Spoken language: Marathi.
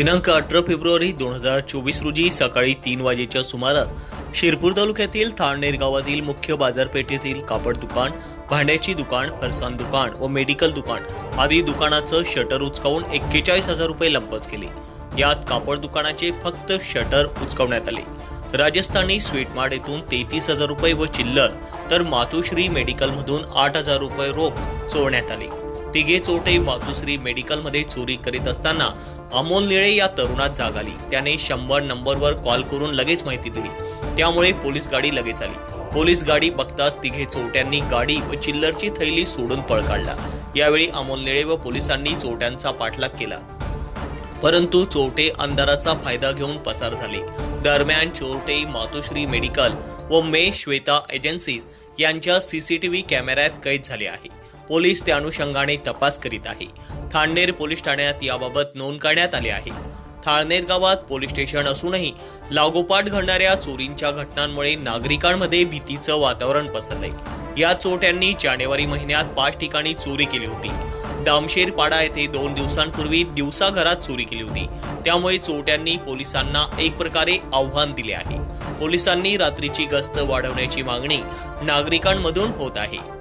दिनांक अठरा फेब्रुवारी दोन हजार चोवीस रोजी सकाळी तीन वाजेच्या सुमारास शिरपूर तालुक्यातील थाळनेर गावातील मुख्य बाजारपेठेतील कापड दुकान भांड्याची दुकान फरसान दुकान व मेडिकल दुकान आदी दुकानाचं शटर उचकावून एक्केचाळीस हजार रुपये लंपस केले. यात कापड दुकानाचे फक्त शटर उचकवण्यात आले. राजस्थानी स्वीटमार्ट येथून तेहतीस हजार रुपये व चिल्लर तर मातोश्री मेडिकलमधून आठ हजार रुपये रोख चोरण्यात आले. तिघे चोरटे मातुश्री मेडिकलमध्ये चोरी करीत असताना अमोल निळे या तरुणात जाग आली. त्याने शंभर नंबरवर कॉल करून लगेच माहिती दिली. त्यामुळे पोलीस गाडी लगेच आली. पोलीस गाडी बघताच तिघे चोरट्यांनी गाडी व चिल्लरची थैली सोडून पळ काढला. यावेळी अमोल निळे व पोलिसांनी चोरट्यांचा पाठलाग केला. परंतु चोरटे अंधाराचा फायदा घेऊन पसार झाले. दरम्यान चोरटे मातोश्री मेडिकल व मे श्वेता एजन्सीज यांच्या सीसीटीव्ही कॅमेऱ्यात कैद झाले आहे. पोलीस त्या अनुषंगाने तपास करीत आहे. थांडनेर पोलीस ठाण्यात याबाबत नोंद करण्यात आली आहे. थाळनेर गावात पोलीस स्टेशन असूनही लागोपाठ घडणाऱ्या चोरींच्या घटनांमुळे नागरिकांमध्ये भीतीचं वातावरण पसरलंय. या चोट्यांनी जानेवारी महिन्यात पाच ठिकाणी चोरी केली होती. दामशेर पाडा येथे दोन दिवसांपूर्वी दिवसा घरात चोरी केली होती. त्यामुळे चोरट्यांनी पोलिसांना एक प्रकारे आव्हान दिले आहे. पोलिसांनी रात्रीची गस्त वाढवण्याची मागणी नागरिकांमधून होत आहे.